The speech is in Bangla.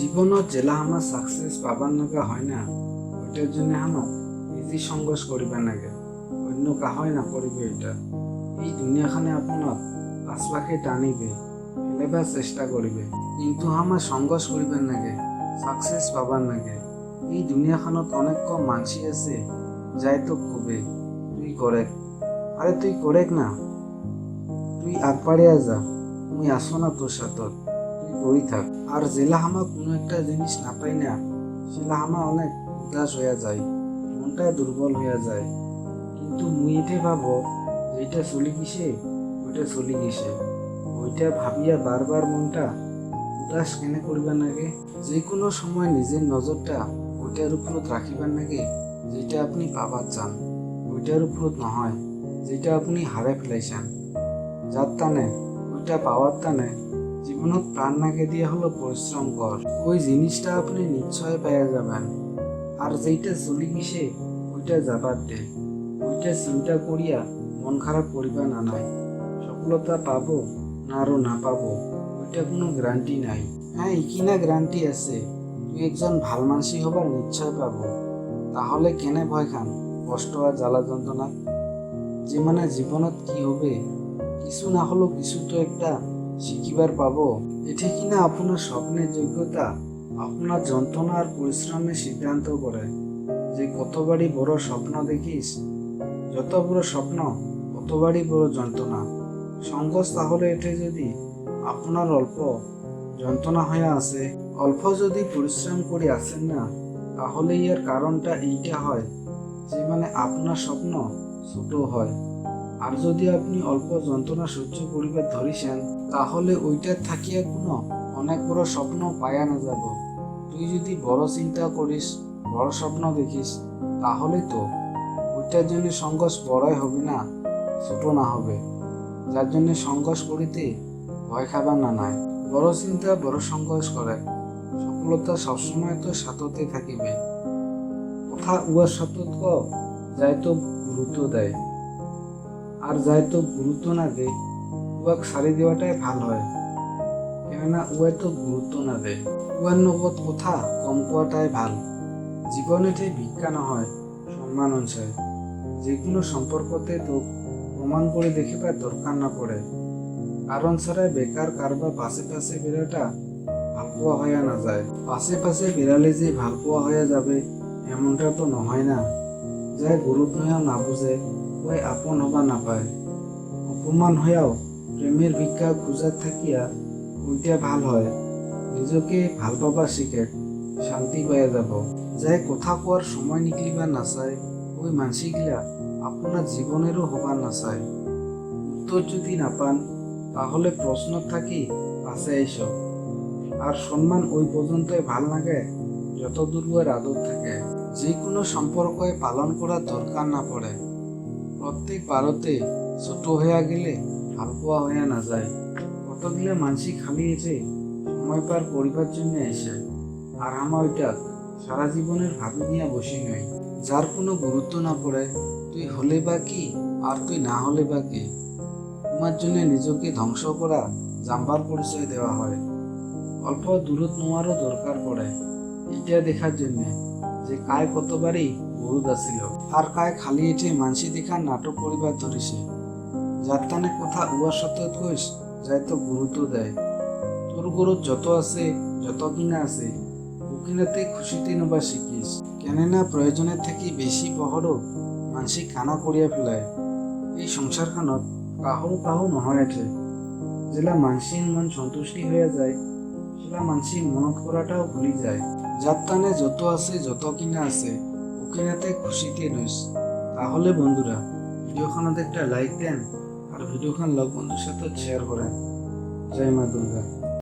জীবনত জেলা আমার সাকসেস পাবার নাগা হয় না ওইটার জন্য আমার নিজে সংঘর্ষ করিবা নাগে অন্য কাহয় না করিবে এটা। এই দুনিয়াখানে আপনার পাশপাখে টানিবে ফেলেবার চেষ্টা করিবে কিন্তু আমার সংঘর্ষ করিবার নাগে সাকসেস পাবার নাগে এই দুনিয়াখানত অনেক কম মানসি আছে, যাই তো কবে, তুই করেক আরে তুই করেক না। তুই আগবাড়িয়া যা, মুই আসো না তোর সাথত করি থাক। আর জেলা হামা কোনো একটা জিনিস না পাই না সেলা হামা অনেক উদাস হয়ে যায় মনটা দুর্বল হয়ে যায়। কিন্তু মুই এটে ভাবো যেটা চলি গেছে, ওইটা চলি গেছে। ওইটা ভাবিয়া বারবার মনটা উদাস কেনে করিবার লাগে যে কোনো সময় নিজের নজরটা ওইটার উপরত রাখিবার নাগে যেটা আপনি পাবার চান, ওইটার উপরত নহয় যেটা আপনি হারে ফেলাইছেন। যার টানে ওইটা পাওয়ার টানে জীবনত প্রাণ নাগে দিয়ে হলো পরিশ্রম কর। ওই জিনিসটা আপনি নিশ্চয় পাইয়া যাবেন। আর যেইটা চলি গেছে ওইটা যাবার দে। ওইটা চিন্তা করিয়া মন খারাপ করিবা না, নাই। সফলতা পাবো না আরও না পাবো, ওইটা কোনো গ্যারান্টি নাই। হ্যাঁ ইকিনা গ্যারান্টি আছে। তুই একজন ভালো মানসি হবার নিশ্চয় পাবো। তাহলে কেনে ভয় খান? কষ্ট আর জ্বালা যন্ত্রণা? যে মানে জীবনত কি হবে? কিছু না হলেও কিছু তো একটা শিখিবার পাবো। এটি কিনা আপনার স্বপ্নের যোগ্যতা আপনার যন্ত্রণা আর পরিশ্রমের সিদ্ধান্ত করে যে কতবারই বড় স্বপ্ন দেখিস যত বড় স্বপ্ন ততবারই বড় যন্ত্রণা সংঘর্ষ তাহলে এতে যদি আপনার অল্প যন্ত্রণা হয়ে আছে, অল্প যদি পরিশ্রম করে আসেন না, তাহলে এর কারণটা এইটা হয়, যে মানে আপনার স্বপ্ন ছোট হয়। আর যদি আপনি অল্প যন্ত্রণা সহ্য করিবার ধরিছেন তাহলে ওইটা থাকিয়া কোনো অনেক বড় স্বপ্ন পায়া না যাব। তুই যদি বড় চিন্তা করিস, বড় স্বপ্ন দেখিস, তাহলে তো ওইটার জন্য সংঘর্ষ বড়ই হবে না, ছোট না হবে। যার জন্য সংঘর্ষ করিতে ভয় খাবার না নাই। বড় চিন্তা বড় সংঘর্ষ করে। সফলতা সবসময় তো সাথতে থাকিবে। কথা উহার সতত যাই তো গুরুত্ব দেয়। আর যাই তো গুরুত্ব না দেয় উহাক সারি দেওয়াটাই ভালো হয়। কেননা উহায় তো গুরুত্ব না দেয়। উহার নগদ কথা কম কোয়াটাই ভালো। জীবনেতে ভিক্ষা নহয় সম্মান অনুসারে যে কোনো সম্পর্কতে তো প্রমাণ করে দেখিবার দরকার না পড়ে। কারণ ছাড়াই বেকার কারবার পাশে পাশে বেরোটা ভালপোয়া হইয়া না যায়। পাশে পাশে বেড়ালে যে ভালপোয়া হইয়া যাবে, এমনটা তো নহয় না। যাই গুরুত্ব না বুঝে, ওই আপন হবা না পায়। অপমান হইয়াও প্রেমের ভিক্ষা খুঁজার থাকিয়া ওইটা ভালো হয়। নিজকে ভালো পাবা শিখে, শান্তি পাইয়া যাব। যাই কথা কোয়ার সময় নিকলিবা না চায় ওই মানসিকলা আপনার জীবনেরও হবার না চায় উত্তর যদি না পান তাহলে প্রশ্ন থাকি আছে এসো আর সম্মান ওই পর্যন্তই ভালো লাগে যত দূর আদর থাকে। যে কোনো সম্পর্কই পালন করার দরকার না পড়ে প্রত্যেক বারতে ছোট হইয়া গেলে ভালপোয়া হইয়া না যায়। কতগুলো মানসিক এসে সময় পার করিবার জন্য এসে। আর আমার ওইটা সারা জীবনের ভাবি নিয়ে বসি নয় যার কোনো গুরুত্ব না পড়ে, তুই হলে বা কি? আর তুই না হলে বা কি? তোমার জন্য নিজকে ধ্বংস করা জাম্বার পরিচয় দেওয়া হয়। অল্প দূরত নেওয়ারও দরকার পড়ে এটা দেখার জন্য যে কায় কতবারই গুরুদ আসিল আর কায় খালি এটে মানসি দেখার নাটক করিবার ধরিছে। যার তানে কথা উয়ার সত্য কইস, যাই তো গুরুত্ব দেয়। তোর গরু যত আছে যত কিনা আছে উকিনাতে খুশিতে নবা শিখিস। কেননা প্রয়োজনের থেকে বেশি বহরও মানসিক কানা করিয়া ফেলায়। এই সংসারখানত কাহো কাহো নহয় এঠে। যেলা মানসিক মন সন্তুষ্টি হয়ে যায়, সেলা মানসিক মনত করাটাও ভুলি যায়। যার টানে যত আছে যত কিনা আছে ওখানেতে খুশিতে নইস তাহলে বন্ধুরা, ভিডিওখানত একটা লাইক দেন। আর ভিডিওখান লগ বন্ধুর সাথে শেয়ার করেন জয় মা দুর্গা।